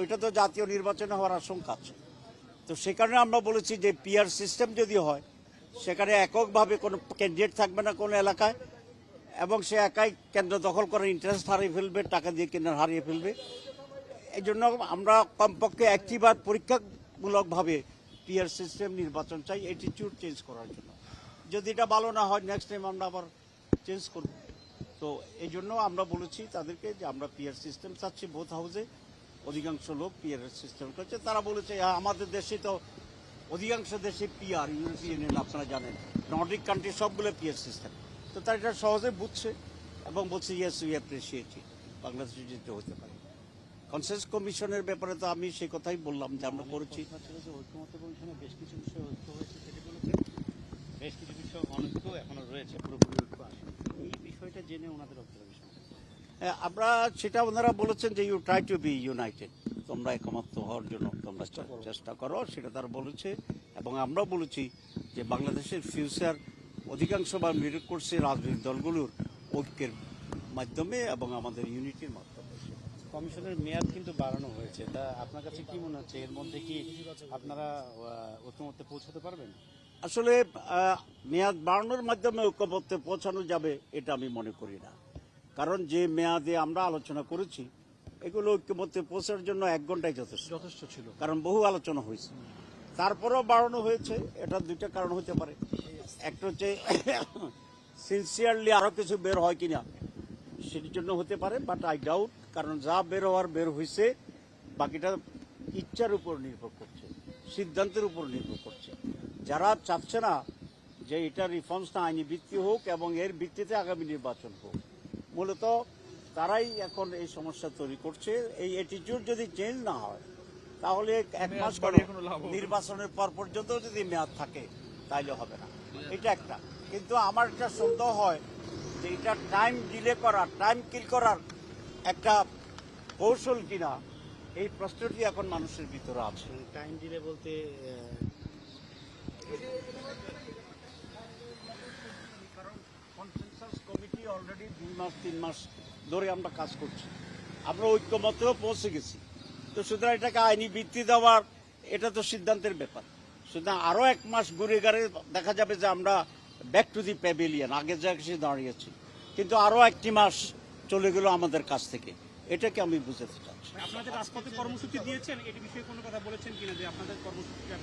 ওইটা তো জাতীয় নির্বাচনে হওয়ার আশঙ্কা আছে। তো সে কারণে আমরা বলেছি যে পিআর সিস্টেম যদি হয়, সেখানে এককভাবে কোনো ক্যান্ডিডেট থাকবে না কোনো এলাকায়, এবং সে একাই কেন্দ্র দখল করার ইন্টারেস্ট হারিয়ে ফেলবে, টাকা দিয়ে কেন্দ্র হারিয়ে ফেলবে। এই জন্য আমরা কমপক্ষে একটিবার পরীক্ষামূলকভাবে পিআর সিস্টেম নির্বাচন চাই অ্যাটিটিউড চেঞ্জ করার জন্য। যদি এটা ভালো না হয় নেক্সট টাইম আমরা আবার চেঞ্জ করব। তো এই জন্য আমরা বলেছি তাদেরকে যে আমরা পিআর সিস্টেম চাচ্ছি বোথ হাউসে অধিকাংশ লোক পিআর সিস্টেম করছে। তারা বলেছে "হ্যাঁ, আমাদের দেশে তো অধিকাংশ দেশে পিআর ইউরোপিয়ান আপনারা জানেন। নর্ডিক কান্ট্রি সবগুলো পিআর সিস্টেম তো তারা এটা সহজে বুঝছে এবং বলছে ইয়েস উই অ্যাপ্রিসিয়েট বাংলাদেশে যেতে হতে পারে। কনসেন্স কমিশনের ব্যাপারে তো আমি সেই কথাই বললাম যে আমরা করেছি। বেশ কিছু বিষয় বেশ কিছু বিষয় অনৈক্য এখনও রয়েছে পুরোপুরি এই বিষয়টা জেনে ওনাদের হ্যাঁ, আমরা সেটা ওনারা বলেছেন যে you try to be united তোমরা একমাত্র হওয়ার জন্য তোমরা চেষ্টা করো। সেটা তারা বলেছে। এবং আমরা বলেছি যে বাংলাদেশের ফিউচার অধিকাংশ বা মিরক করছে রাজনৈতিক দলগুলোর ঐক্যের মাধ্যমে এবং আমাদের ইউনিটির মাধ্যমে। কমিশনের মেয়াদ কিন্তু বাড়ানো হয়েছে। তা আপনার কাছে কি মনে হচ্ছে? এর মধ্যে কি আপনারা ঐক্যমত্যে পৌঁছাতে পারবেন? আসলে মেয়াদ বাড়ানোর মাধ্যমে ঐক্যমত্যে পৌঁছানো যাবে এটা আমি মনে করি না। কারণ যে মেয়াদে আমরা আলোচনা করেছি এগুলো ঐক্যমত্যে পৌঁছার জন্য এক ঘন্টায় যথেষ্ট। যথেষ্ট ছিল। কারণ বহু আলোচনা হয়েছে। তারপরেও বাড়ানো হয়েছে এটা দুইটা কারণ হতে পারে। একটা হচ্ছে সিনসিয়ারলি আরও কিছু বের হয় কিনা সেটির জন্য হতে পারে বাট আই ডাউট কারণ যা বের হওয়ার বের হয়েছে বাকিটা ইচ্ছার উপর নির্ভর করছে সিদ্ধান্তের উপর নির্ভর করছে। যারা চাচ্ছে না যে এটা রিফর্মসটা আইনি ভিত্তি হোক এবং এর ভিত্তিতে আগামী নির্বাচন হোক মূলত তারাই এখন এই সমস্যা তৈরি করছে। এই অ্যাটিটিউড যদি চেঞ্জ না হয় তাহলে এক মাস পরে নির্বাচনের পর পর্যন্ত যদি মেয়াদ থাকে তাইলে হবে না। এটা একটা। কিন্তু আমার একটা সন্দেহ হয় যে এটা টাইম ডিলে করার টাইম কিল করার একটা কৌশল কিনা এই প্রশ্নটি এখন মানুষের ভিতরে আছে। টাইম ডিলে বলতে মাস তিন মাস ধরে আমরা কাজ করছি। আমরা ঐক্যমতেও পৌঁছে গেছি। তো সুতরাং এটাকে আইনি ভিত্তি দেওয়ার এটা তো সিদ্ধান্তের ব্যাপার। সুতরাং আরও এক মাস ঘুরে গেলে দেখা যাবে যে আমরা ব্যাক টু দি প্যাভিলিয়ন আগে যা কিছু দাঁড়িয়েছি। কিন্তু আরও একটি মাস চলে গেল আমাদের কাছ থেকে। এটাকে আমি বুঝাতে চাচ্ছি। আপনাদের রাজপথে কর্মসূচি দিয়েছেন? এটি বিষয়ে কোনো কথা বলেছেন কিনা যে আপনাদের কর্মসূচিটা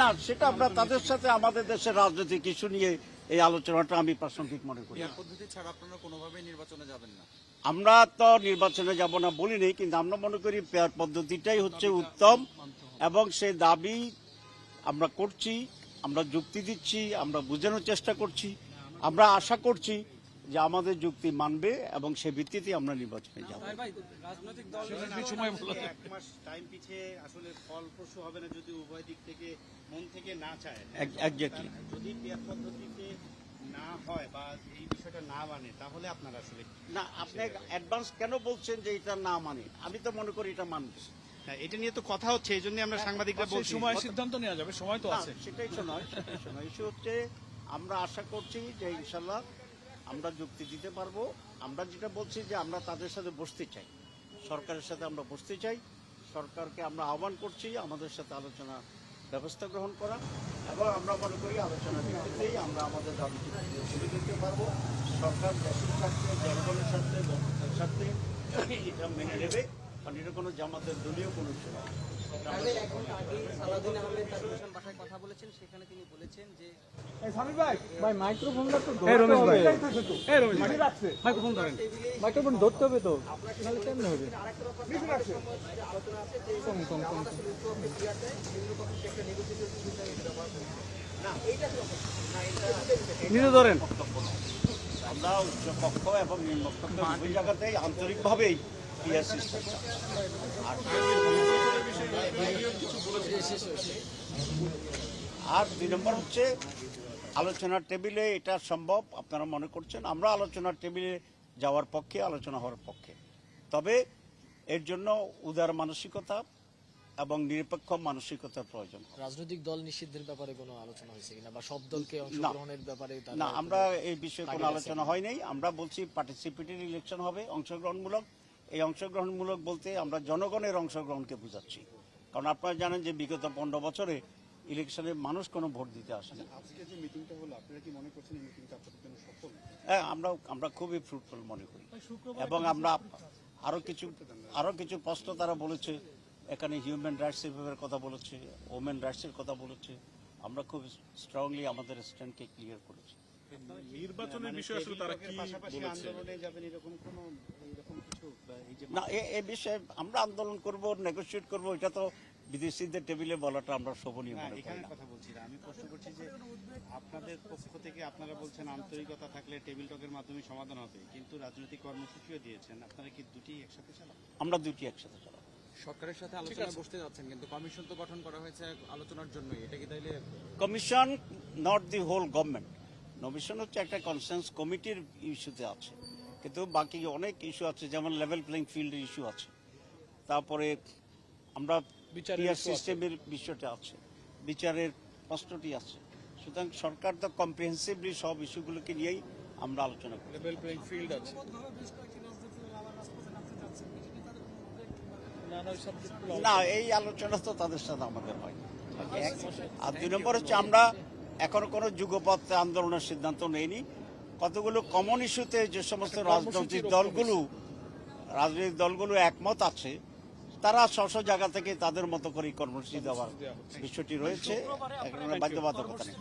না সেটা আমরা তাদের সাথে আমাদের দেশের রাজনৈতিক ইস্যু নিয়ে এই আলোচনাটা আমি প্রাসঙ্গিক মনে করি। আমরা তো নির্বাচনে যাব না বলিনি কিন্তু আমরা মনে করি পেয়ার পদ্ধতিটাই হচ্ছে উত্তম এবং সে দাবি আমরা করছি আমরা যুক্তি দিচ্ছি আমরা বোঝানোর চেষ্টা করছি আমরা আশা করছি যে আমাদের যুক্তি মানবে এবং সে ভিত্তিতে আমরা নির্বাচনে যাব। এক মাস টাইম পিছিয়ে আসলে ফলপ্রসূ হবে না যদি উভয় দিক থেকে মন থেকে না চায়। একজাক্টলি যদি পেয়ার পদ্ধতিতে না হয় বা এই বিষয়টা না মানে তাহলে আপনারা আসলে না আপনি অ্যাডভান্স কেন বলছেন যে এটা না মানে? আমি তো মনে করি এটা মানবে। হ্যাঁ, এটা নিয়ে তো কথা হচ্ছে এই জন্য আমরা সাংবাদিকরা বলছি। সময় সিদ্ধান্ত নেওয়া যাবে সময় তো আছে। সেটাই তো নয় সেটাই তো নয়। ইস্যু হচ্ছে আমরা আশা করছি যে ইনশাল্লাহ আমরা যুক্তি দিতে পারব। আমরা যেটা বলছি যে আমরা তাদের সাথে বসতে চাই। সরকারের সাথে আমরা বসতে চাই। সরকারকে আমরা আহ্বান করছি আমাদের সাথে আলোচনা ব্যবস্থা গ্রহণ করা। এবং আমরা মনে করি আলোচনা ভিত্তিতেই আমরা আমাদের দাবি তুলে দিতে পারব। সরকার দেশের স্বার্থে জনগণের স্বার্থে জনগণের স্বার্থে এটা মেনে নেবে। কারণ এটা কোনো জামাতের দলীয় কোনো ইস্যু আমরা কথা বলেছেন সেখানে তিনি বলেছেন যে ভাই মাইক্রোফোনটা তো এই রমেশ ভাই। ধরতে এই রমেশ ভাই। মাইক্রোফোন ধরতে হবে তো। নাহলে কেমনে হবে? আরেকটা ব্যাপার যে আলোচনা আছে যে কম কম কম জামাত আসলে উচ্চ পক্ষে একটা নেগোসিয়েশন হিসেবে ব্যবহার করে না এইটা কি না এটা নিজে ধরেন। আমরা উচ্চপক্ষ এবং নিম্নপক্ষ দুই জায়গাতেই আন্তরিকভাবেই পিয়ার সিস্টেম। আর আর দুই নম্বর হচ্ছে আলোচনার টেবিলে এটা সম্ভব আপনারা মনে করছেন আমরা আলোচনার টেবিলে যাওয়ার পক্ষে আলোচনা হওয়ার পক্ষে। তবে এর জন্য উদার মানসিকতা এবং নিরপেক্ষ মানসিকতার প্রয়োজন রাজনৈতিক দল নিষিদ্ধের ব্যাপারে কোনো আলোচনা হয়েছে কিনা বা সব দলকে অংশগ্রহণের ব্যাপারে না আমরা এই বিষয়ে কোনো আলোচনা হয় নাই। আমরা বলছি পার্টিসিপেটরি ইলেকশন হবে অংশগ্রহণমূলক। এই অংশগ্রহণমূলক বলতে আমরা জনগণের অংশগ্রহণকে বোঝাচ্ছি। কারণ আপনারা জানেন যে বিগত পনেরো বছরে ইলেকশনে মানুষ কোনো ভোট দিতে আসেনি। আজকে যে মিটিংটা হলো আপনারা কি মনে করছেন এই মিটিংটা আপনাদের জন্য সফল? হ্যাঁ আমরা আমরা খুবই ফ্রুটফুল মনে করি। এবং আমরা আরও কিছু আরও কিছু প্রশ্ন তারা বলেছে। এখানে হিউম্যান রাইটস এর কথা বলেছে ওমেন রাইটসের কথা বলেছে। আমরা খুব স্ট্রংলি আমাদের স্ট্যান্ডকে ক্লিয়ার করেছি। নির্বাচনের বিষয়ে আসলে তারা কি বলেছে? আন্দোলনে যাবেন এরকম কোনো এরকম না এ- এ বিষয়ে আমরা আন্দোলন করব নেগোসিয়েট করব এটা তো বিদেশিদের টেবিলে বলাটা আমরা শোভনীয় মনে করি কথা বলছি আমি প্রশ্ন করছি যে আপনাদের পক্ষ থেকে আপনারা বলছেন আন্তরিকতা থাকলে টেবিল টকের মাধ্যমে সমাধান হবে কিন্তু রাজনৈতিক কর্মসূচিও দিয়েছেন। আপনারা কি দুটি একসাথে চালান? আমরা দুটি একসাথে চালাবো। সরকারের সাথে আলোচনায় বসতে যাচ্ছেন কিন্তু কমিশন তো গঠন করা হয়েছে আলোচনার জন্যই। এটা কি তাইলে commission not the whole government commission হচ্ছে একটা কনসেন্স কমিটির ইস্যুতে আছে। কিন্তু বাকি অনেক ইস্যু আছে যেমন লেভেল প্লেইং ফিল্ডের ইস্যু আছে। তারপরে আমরা বিচারের সিস্টেমের বিষয়টা আছে বিচারের প্রশ্নটি আছে। সুতরাং সরকার তো কম্প্রিহেন্সিভলি সব ইস্যুগুলোকে নিয়েই আমরা আলোচনা করি লেভেল প্লেইং ফিল্ড আছে। না এই আলোচনা তো তাদের সাথে আমাদের হয় আর দুই নম্বর হচ্ছে আমরা এখনও কোনো যুগপথ আন্দোলনের সিদ্ধান্ত নেইনি। কতগুলো কমন ইস্যুতে যে সমস্ত রাজনৈতিক দলগুলো রাজনৈতিক দলগুলো একমত আছে তারা স্ব সব জায়গা থেকে তাদের মতো করে কর্মসূচি দেওয়ার বিষয়টি রয়েছে। বাধ্যবাধকতা নেই।